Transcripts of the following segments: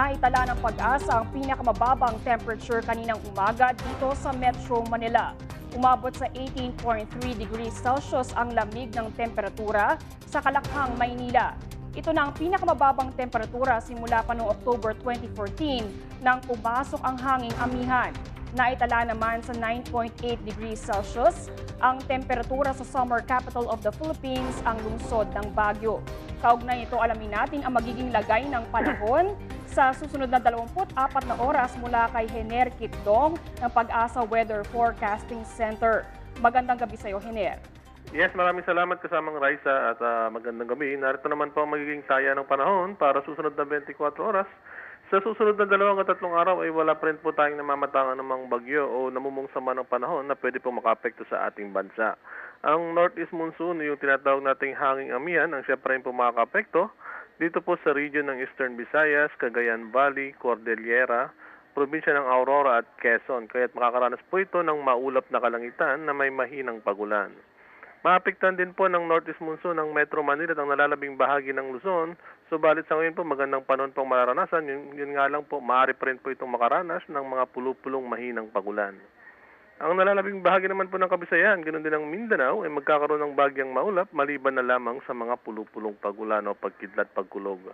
Naitala ng pag-asa ang pinakamababang temperature kaninang umaga dito sa Metro Manila. Umabot sa 18.3 degrees Celsius ang lamig ng temperatura sa Kalakhang, Maynila. Ito na ang pinakamababang temperatura simula pa noong October 2014 nang pumasok ang hanging amihan. Naitala naman sa 9.8 degrees Celsius ang temperatura sa summer capital of the Philippines, ang lungsod ng Baguio. Kaugnay ito, alamin natin ang magiging lagay ng panahon sa susunod na 24 na oras mula kay Hener Kitdong ng Pag-asa Weather Forecasting Center. Magandang gabi sa iyo, Hener. Yes, maraming salamat kasamang Raisa at ah, magandang gabi. Narito naman po ang magiging taya ng panahon para susunod na 24 oras. Sa susunod na dalawang at tatlong araw ay wala pa rin po tayong namamatangan ng mga bagyo o namumong sama ng panahon na pwede po makapekto sa ating bansa. Ang northeast monsoon, yung tinatawag nating hanging amihan, ang siya pa rin po makakapekto dito po sa region ng Eastern Visayas, Cagayan Valley, Cordillera, probinsya ng Aurora at Quezon. Kaya't makakaranas po ito ng maulap na kalangitan na may mahinang pagulan. Maapektuhan din po ng northeast monsoon ng Metro Manila at ang nalalabing bahagi ng Luzon. Subalit sa ngayon po magandang panahon pong mararanasan. Yun, yun nga lang po, maaari pa rin po itong makaranas ng mga pulupulong mahinang pagulan. Ang nalalabing bahagi naman po ng Kabisayan, ganoon din ang Mindanao, ay magkakaroon ng bagyang maulap maliban na lamang sa mga pulupulong pagulan o pagkidlat pagkulog.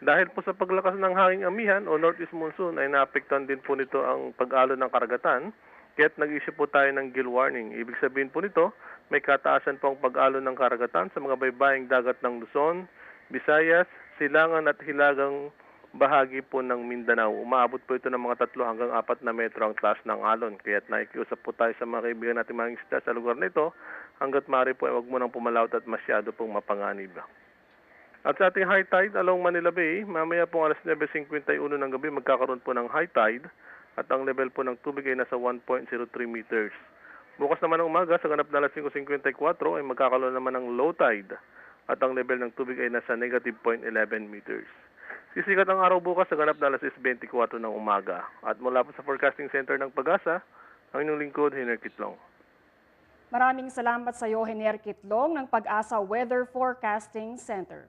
Dahil po sa paglakas ng hanging amihan o northeast monsoon ay naapektuhan din po nito ang pag-alon ng karagatan, kaya't nag-issue po tayo ng gill warning. Ibig sabihin po nito, may kataasan po ang pag-alon ng karagatan sa mga baybaying dagat ng Luzon, Visayas, Silangan at Hilagang bahagi po ng Mindanao. Umaabot po ito ng mga tatlo hanggang apat na metro ang taas ng alon. Kaya't nakikiusap po tayo sa mga kaibigan natin mga isda sa lugar na ito hanggat maaari po ay huwag mo nang pumalawat at masyado pong mapanganib. At sa ating high tide along Manila Bay, mamaya pong alas 9.51 ng gabi magkakaroon po ng high tide at ang level po ng tubig ay nasa 1.03 meters. Bukas naman ng umaga sa ganap na alas 5.54 ay magkakaroon naman ng low tide at ang level ng tubig ay nasa negative 0.11 meters. Sisikat ang araw bukas sa ganap na alas 6.24 ng umaga. At mula po sa Forecasting Center ng Pag-asa, ang inyong lingkod, Hiner Kitlong. Maraming salamat sa iyo, Hener Kitlong ng Pag-asa Weather Forecasting Center.